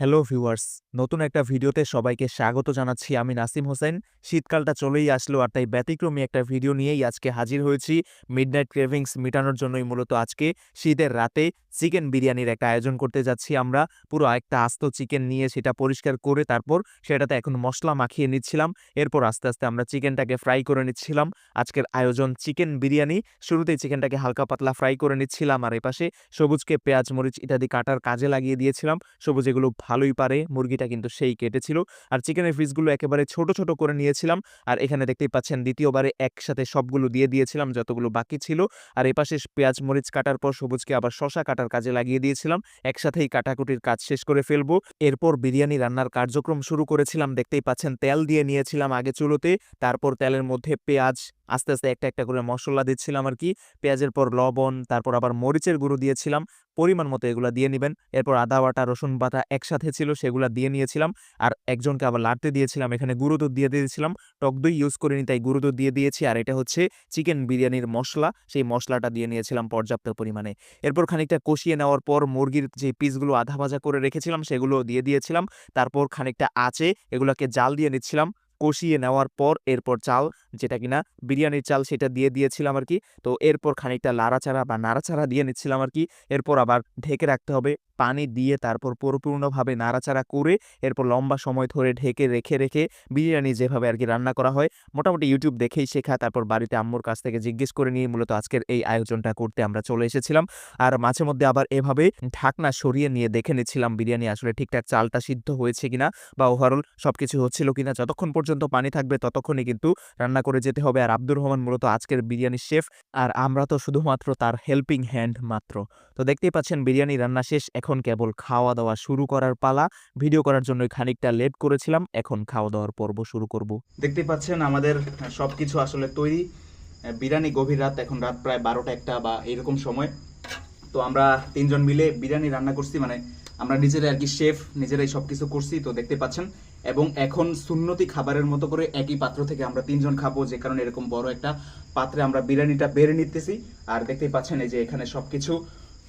Hello viewers নতুন একটা ভিডিওতে সবাইকে স্বাগত জানাচ্ছি। আমি নাসিম হোসেন। শীতকালটা চলেই আসলো আর তাই ব্যতিক্রমী একটা ভিডিও নিয়েই আজকে হাজির হয়েছি। মিডনাইট ক্রেভিংস মেটানোর জন্যই মূলত আজকে শীতের রাতে চিকেন বিরিয়ানির একটা আয়োজন করতে যাচ্ছি আমরা। পুরো একটা আস্ত চিকেন নিয়ে সেটা পরিষ্কার করে তারপর সেটাতে এখন মশলা মাখিয়ে নিচ্ছিলাম। এরপর আস্তে আস্তে আমরা চিকেনটাকে ফ্রাই করে নিচ্ছিলাম। আজকের আয়োজন চিকেন বিরিয়ানি। শুরুতেই চিকেনটাকে হালকা পাতলা ফ্রাই করে নিচ্ছিলাম আর এপাশে সবুজকে পেঁয়াজ, মরিচ ইত্যাদি কাটার কাজে লাগিয়ে দিয়েছিলাম। সবুজ এগুলো ভালোই পারে, মুরগিটা কিন্তু সেই কেটেছিল। আর চিকেনের পিসগুলো একেবারে ছোট ছোট করে নিয়েছিলাম। আর এখানে দেখতেই পাচ্ছেন দ্বিতীয়বারে একসাথে সবগুলো দিয়ে দিয়েছিলাম, যতগুলো বাকি ছিল। আর এপাশে পেঁয়াজ, মরিচ কাটার পর সবুজকে আবার শশা কাটার কাজে লাগিয়ে দিয়েছিলাম। একসাথেই কাটাকুটির কাজ শেষ করে ফেলব। এরপর বিরিয়ানি রান্নার কার্যক্রম শুরু করেছিলাম। দেখতেই পাচ্ছেন তেল দিয়ে নিয়েছিলাম আগে চুলোতে। তারপর তেলের মধ্যে পেঁয়াজ আস্তে আস্তে একটা একটা করে মশলা দিচ্ছিলাম আর কি। পেঁয়াজের পর লবণ, তারপর আবার মরিচের গুঁড়ো দিয়েছিলাম। পরিমাণ মতো এগুলো দিয়ে নেবেন। এরপর আদা, বাটা, রসুন বাটা একসাথে ছিল সেগুলো দিয়ে নিয়েছিলাম। আর একজনকে আবার লাড়তে দিয়েছিলাম। এখানে গুঁড়ো দুধ দিয়ে দিয়েছিলাম। টক দই ইউজ করিনি, তাই গুঁড়ো দুধ দিয়ে দিয়েছি। আর এটা হচ্ছে চিকেন বিরিয়ানির মশলা। সেই মশলাটা দিয়ে নিয়েছিলাম পর্যাপ্ত পরিমাণে। এরপর খানিকটা কষিয়ে নেওয়ার পর মুরগির যে পিসগুলো আধা ভাজা করে রেখেছিলাম সেগুলো দিয়ে দিয়েছিলাম। তারপর খানিকটা আঁচে এগুলোকে জাল দিয়ে নিচ্ছিলাম। কষিয়ে নেওয়ার পর এরপর চাল, যেটা কিনা বিরিয়ানির চাল সেটা দিয়ে দিয়েছিলাম আর কি। তো এরপর খানিকটা লাড়াচাড়া বা নাড়াচাড়া দিয়ে নিচ্ছিলাম আর কি। এরপর আবার ঢেকে রাখতে হবে, পানি দিয়ে তারপর পরিপূর্ণভাবে নাড়াচাড়া করে এরপর লম্বা সময় ধরে ঢেকে রেখে রেখে বিরিয়ানি যেভাবে আর কি রান্না করা হয়, মোটামুটি ইউটিউব দেখেই শেখা। তারপর বাড়িতে আম্মুর কাছ থেকে জিজ্ঞেস করে নিয়ে মূলত আজকের এই আয়োজনটা করতে আমরা চলে এসেছিলাম। আর মাঝে মধ্যে আবার এভাবে ঢাকনা সরিয়ে নিয়ে দেখে নিচ্ছিলাম বিরিয়ানি আসলে ঠিকঠাক চালটা সিদ্ধ হয়েছে কিনা বা ওভারঅল সব কিছু হচ্ছিল কিনা। যতক্ষণ পানি থাকবে ততক্ষণই কিন্তু রান্না করে যেতে হবে। আর আব্দুর রহমান মূলত আজকের বিরিয়ানির শেফ। আর আমরা তো শুধুমাত্র তার হেল্পিং হ্যান্ড মাত্র। তো দেখতেই পাচ্ছেন বিরিয়ানি রান্না শেষ। এখন কেবল খাওয়া দাওয়া শুরু করার পালা। ভিডিও করার জন্য খানিকটা লেট করেছিলাম। এখন খাওয়া দাওয়ার পর্ব শুরু করব। দেখতে পাচ্ছেন আমাদের সব কিছু আসলে তৈরি। বিরিয়ানি গভীর রাত। এখন রাত প্রায় বারোটা একটা বা এরকম সময়। তো আমরা তিনজন মিলে বিরিয়ানি রান্না করছি। মানে আমরা নিজেরাই আর কি শেফ নিজেরাই সব কিছু করছি, তো দেখতে পাচ্ছেন। এবং এখন সুন্নতি খাবারের মতো করে একই পাত্র থেকে আমরা তিনজন খাব, যে কারণে এরকম বড় একটা পাত্রে আমরা বিরিয়ানিটা বেড়ে নিতেছি। আর দেখতেই পাচ্ছেন এই যে এখানে সবকিছু।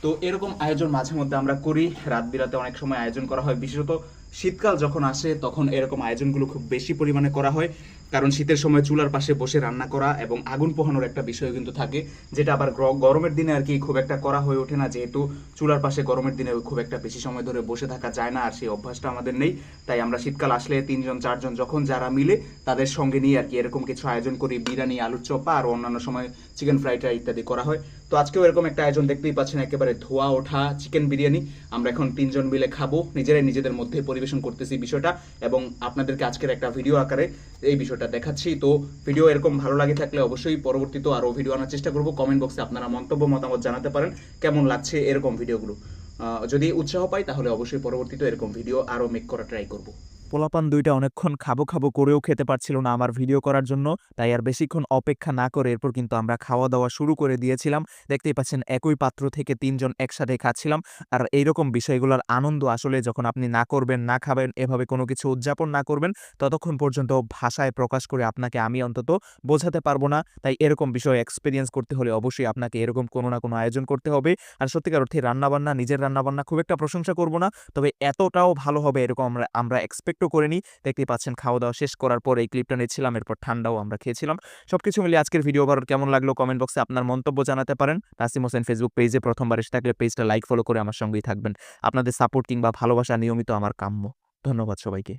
তো এরকম আয়োজন মাঝে মধ্যে আমরা করি। রাত বিরাতে অনেক সময় আয়োজন করা হয়। বিশেষত শীতকাল যখন আসে, তখন এরকম আয়োজনগুলো খুব বেশি পরিমাণে করা হয়। কারণ শীতের সময় চুলার পাশে বসে রান্না করা এবং আগুন পোহানোর একটা বিষয় কিন্তু থাকে, যেটা আবার গরমের দিনে আর কি খুব একটা করা হয়ে ওঠে না, যেহেতু চুলার পাশে গরমের দিনে খুব একটা বেশি সময় ধরে বসে থাকা যায় না আর সেই অভ্যাসটা আমাদের নেই। তাই আমরা শীতকাল আসলে তিনজন, চারজন যখন যারা মিলে তাদের সঙ্গে নিয়ে আর কি এরকম কিছু আয়োজন করি, বিরিয়ানি, আলুর চপা আর অন্যান্য সময় চিকেন ফ্রাইড রাইস ইত্যাদি করা হয়। তো আজকেও এরকম একটা আয়োজন দেখতেই পাচ্ছেন, একেবারে ধোয়া ওঠা চিকেন বিরিয়ানি। আমরা এখন তিনজন মিলে খাব, নিজেরাই নিজেদের মধ্যে পরিবেশন করতেছি বিষয়টা এবং আপনাদেরকে আজকের একটা ভিডিও আকারে এই বিষয়টা দেখাচ্ছি। তো ভিডিও এরকম ভালো লাগে থাকলে অবশ্যই পরবর্তীতে আরও ভিডিও আনার চেষ্টা করব। কমেন্ট বক্সে আপনারা মন্তব্য, মতামত জানাতে পারেন। কেমন লাগছে এরকম ভিডিওগুলো যদি উৎসাহ পাই তাহলে অবশ্যই পরবর্তীতে এরকম ভিডিও আরও মেক করা ট্রাই করব। পোলাপান দুইটা অনেকক্ষণ খাব খাব করেও খেতে পারছিল না আমার ভিডিও করার জন্য, তাই আর বেশিক্ষণ অপেক্ষা না করে এরপর কিন্তু আমরা খাওয়া দাওয়া শুরু করে দিয়েছিলাম। দেখতেই পাচ্ছেন একই পাত্র থেকে তিনজন একসাথে খাচ্ছিলাম। আর এইরকম বিষয়গুলোর আনন্দ আসলে যখন আপনি না করবেন, না খাবেন, এভাবে কোনো কিছু উদযাপন না করবেন, ততক্ষণ পর্যন্ত ভাষায় প্রকাশ করে আপনাকে আমি অন্তত বোঝাতে পারব না। তাই এরকম বিষয় এক্সপিরিয়েন্স করতে হলে অবশ্যই আপনাকে এরকম কোনো না কোনো আয়োজন করতে হবে। আর সত্যিকার অর্থে রান্নাবান্না, নিজের রান্নাবান্না খুব একটা প্রশংসা করব না, তবে এতটাও ভালো হবে এরকম আমরা আমরা এক্সপেক্টও নিই। দেখতেই পাচ্ছেন খাওয়া দাওয়া শেষ করার পর এই ক্লিপটা নিচ্ছিলাম, এরপর ঠান্ডাও আমরা খেয়েছিলাম। সব কিছু মিলিয়ে আজকের ভিডিও ভালো কেমন লাগল কমেন্ট বক্সে আপনার মন্তব্য জানাতে পারেন। নাসিম হোসেন ফেসবুক পেজে প্রথমবার এসে থাকলে পেজটা লাইক ফলো করে আমার সঙ্গেই থাকবেন। আপনাদের সাপোর্ট কিংবা ভালোবাসা নিয়মিত আমার কাম্য। ধন্যবাদ সবাইকে।